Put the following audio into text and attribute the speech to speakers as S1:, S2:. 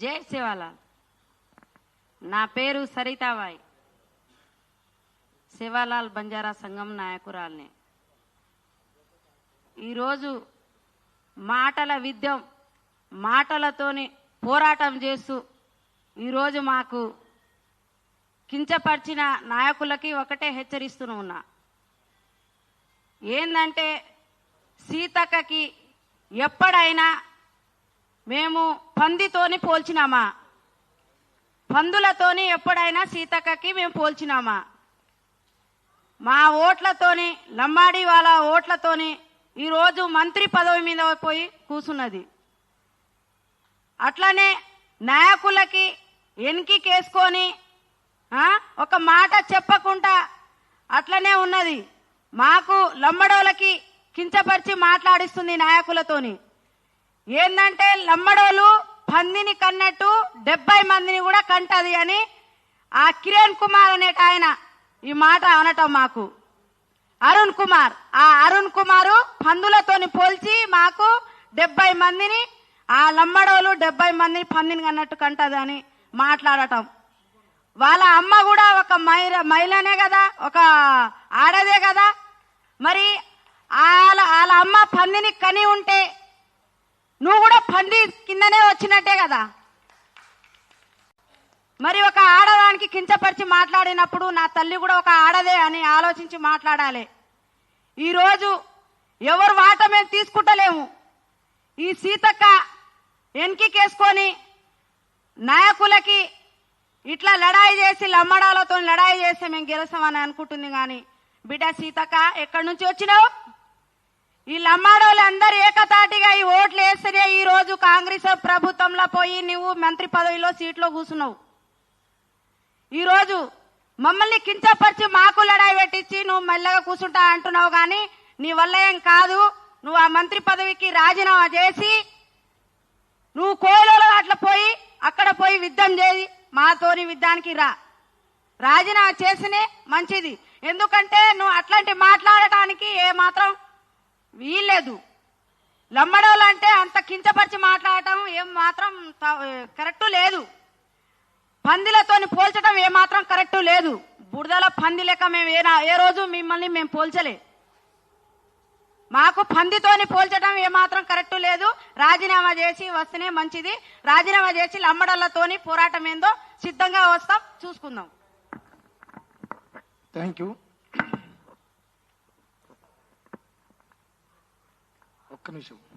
S1: జై శివాలాల్ నా పేరు సరితాబాయ్. శివాలాల్ బంజారా సంఘం నాయకురాల్ని. ఈరోజు మాటల విద్యం మాటలతోని పోరాటం చేస్తూ ఈరోజు మాకు కించపరిచిన నాయకులకి ఒకటే హెచ్చరిస్తూ ఉన్నా. ఏందంటే సీతక్కకి ఎప్పుడైనా మేము పందితోని పోల్చినామా? పందులతోని ఎప్పుడైనా సీతక్కకి మేము పోల్చినామా? మా ఓట్లతోని లంబాడి వాళ్ళ ఓట్లతోని ఈరోజు మంత్రి పదవి మీద పోయి కూసున్నది. అట్లనే నాయకులకి ఎనికి కేసుకొని ఒక మాట చెప్పకుండా అట్లనే ఉన్నది. మాకు లంబడోలకి కించపరిచి మాట్లాడిస్తుంది నాయకులతోని. ఏంటంటే లమ్మడోలు పందిని కన్నట్టు డెబ్బై మందిని కూడా కంటది అని ఆ కిరణ్ కుమార్ అనేట ఆయన ఈ మాట అనటం మాకు. అరుణ్ కుమార్ ఆ అరుణ్ కుమారు పందులతోని పోల్చి మాకు డెబ్బై మందిని ఆ లమ్మడోలు డెబ్బై మందిని పందిని కన్నట్టు కంటది అని మాట్లాడటం. వాళ్ళ అమ్మ కూడా ఒక మహిళ మహిళనే కదా ఒక ఆడదే కదా. మరి వాళ్ళ వాళ్ళ అమ్మ పందిని కని ఉంటే నువ్వు కూడా పంది కిందనే వచ్చినట్టే కదా. మరి ఒక ఆడదానికి కించపరిచి మాట్లాడినప్పుడు నా తల్లి కూడా ఒక ఆడదే అని ఆలోచించి మాట్లాడాలి. ఈరోజు ఎవరు వాట మేము తీసుకుంటలేము. ఈ సీతక్క వెనక్కికేసుకొని నాయకులకి ఇట్లా లడాయి చేసి లమ్మడాలతో లడాయి చేస్తే మేము గెలుస్తామని అనుకుంటుంది కానీ బిడ్డ సీతక్క ఎక్కడి నుంచి వచ్చినావు? ఈ లమ్మాడోళ్ళు అందరు ఏకతాటిగా ఈ ఓట్లు వేస్తేనే ఈ రోజు కాంగ్రెస్ ప్రభుత్వంలో పోయి నువ్వు మంత్రి పదవిలో సీట్లో కూర్చున్నావు. ఈరోజు మమ్మల్ని కించపరిచి మాకు లడాయి పెట్టించి నువ్వు మెల్లగా కూర్చుంటా అంటున్నావు కానీ నీ వల్ల ఏం కాదు. నువ్వు ఆ మంత్రి పదవికి రాజీనామా చేసి నువ్వు కోయలలో అట్లా పోయి అక్కడ పోయి యుద్ధం చేయి. మాతోని యుద్ధానికి రా. రాజీనామా చేసినే మంచిది. ఎందుకంటే నువ్వు అట్లాంటి మాట్లాడటానికి ఏ మాత్రం వీల్లేదు. లమ్మడోళ్ళు అంటే అంత కించపరిచి మాట్లాడటం ఏం మాత్రం కరెక్ట్ లేదు. పందిలతోని పోల్చడం ఏమాత్రం కరెక్ట్ లేదు. బురదల పంది లెక్క మేము ఏ ఏ రోజు మిమ్మల్ని మేము పోల్చలే. మాకు పందితోని పోల్చడం ఏమాత్రం కరెక్ట్ లేదు. రాజీనామా చేసి వస్తేనే మంచిది. రాజీనామా చేసి లమ్మడలతోని పోరాటం ఏందో సిద్ధంగా వస్తాం. చూసుకుందాం.
S2: Thank you commission